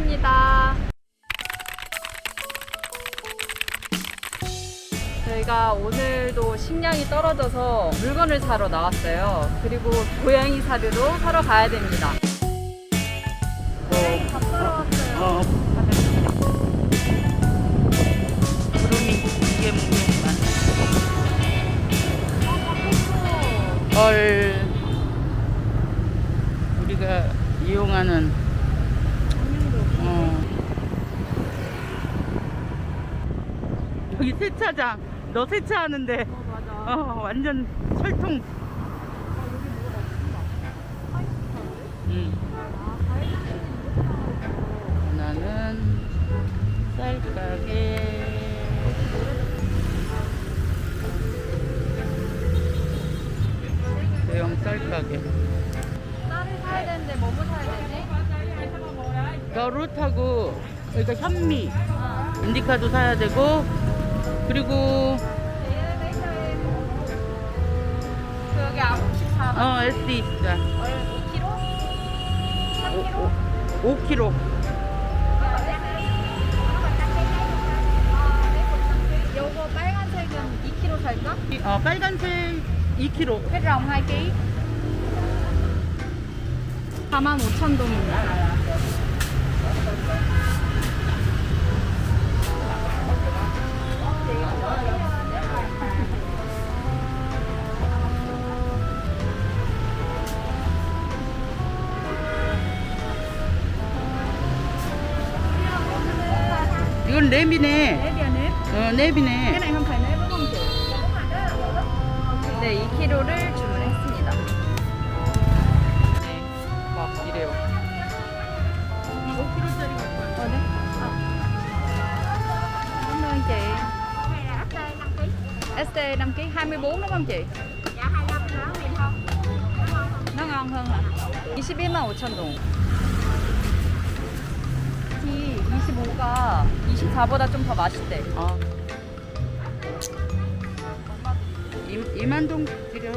왔습니다. 저희가 오늘도 식량이 떨어져서 물건을 사러 나왔어요. 그리고 고양이 사료로 사러 가야 됩니다. 어, 밥 사러 왔어요. 어. 헐. 우리가 이용하는 여기 세차장. 너 세차하는데 어, 맞아. 어, 완전 철통. 응. 나는 쌀 가게. 대형 쌀 가게. 쌀을 사야 되는데 뭐뭐 사야 되지? 너루 타고 그러니까 현미, 아, 인디카도 사야 되고 그리고 그 여기 아홉시 사어 SD 있다. 5kg? 3kg? 5kg. 요거 빨간색은 2kg 살까? 어 빨간색 2kg. 회랑 2kg 45,000동입니다 이건 랩이네. 랩이야 랩? 어 랩이네. 네, 2kg를 ST 5 kg 24 đúng không chị? Nó ngon hơn hả? 21만 5천 동. 이 25가 24보다 좀 더 맛있대. 어. 이, 이만동 드려.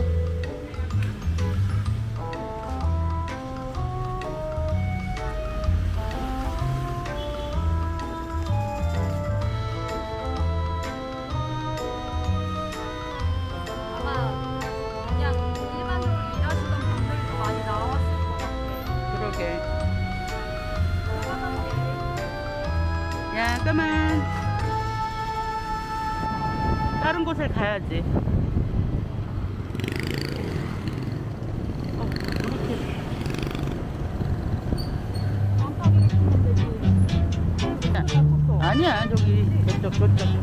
그러게. 야, 그만. 다른 곳에 가야지. 어, 이렇게. 아니야, 저기 저쪽 저쪽.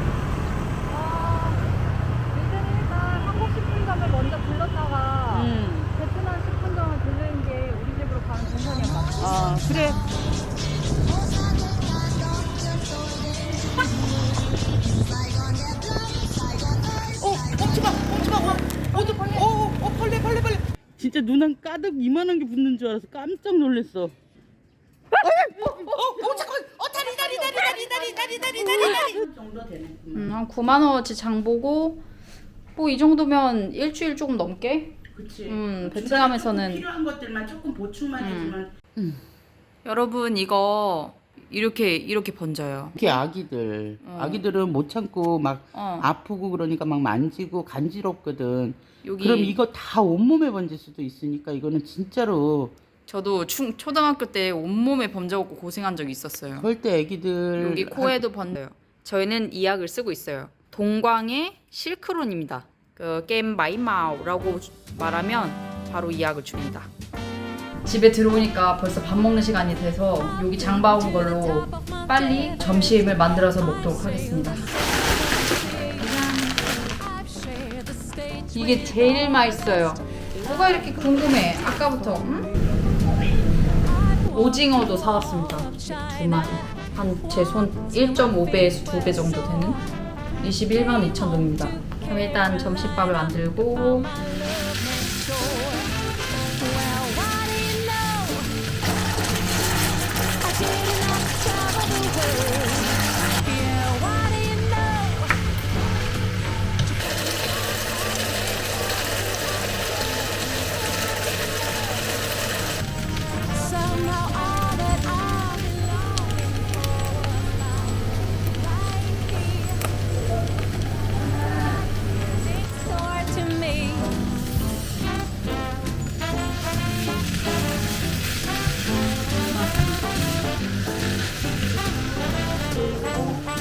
어, 그래. 진짜 눈 가득 이만한 게 붙는 줄 알아서 깜짝 놀랐어. 정도 되네. 음, 한 9만 원어치 장 보고 뭐 이 정도면 일주일 조금 넘게? 그치. 음, 베트남에서는- 필요한 것들만 조금 보충만 음. 해주면. 여러분 이거 이렇게 이렇게 번져요. 이게 아기들. 어. 아기들은 못 참고 막 어 아프고 그러니까 막 만지고 간지럽거든. 여기 그럼 이거 다 온몸에 번질 수도 있으니까 이거는 진짜로 저도 중 초등학교 때 온몸에 번져갖고 고생한 적이 있었어요. 절대 아기들 여기 코에도 번져요. 저희는 이 약을 쓰고 있어요. 동광의 실크론입니다. 그 게임 마이마우라고 말하면 바로 이 약을 줍니다. 집에 들어오니까 벌써 밥 먹는 시간이 돼서 여기 장 봐온 걸로 빨리 점심을 만들어서 먹도록 하겠습니다. 이게 제일 맛있어요. 뭐가 이렇게 궁금해? 아까부터. 응? 오징어도 사왔습니다. 두 마리. 한 제 손 1.5배에서 2배 정도 되는. 21만 2천 동입니다. 그럼 일단 점심밥을 만들고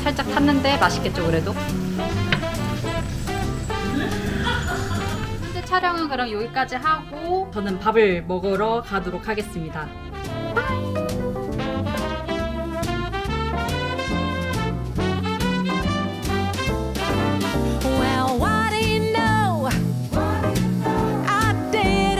살짝 탔는데 맛있겠죠 그래도? 현재 촬영은 그럼 여기까지 하고 저는 밥을 먹으러 가도록 하겠습니다.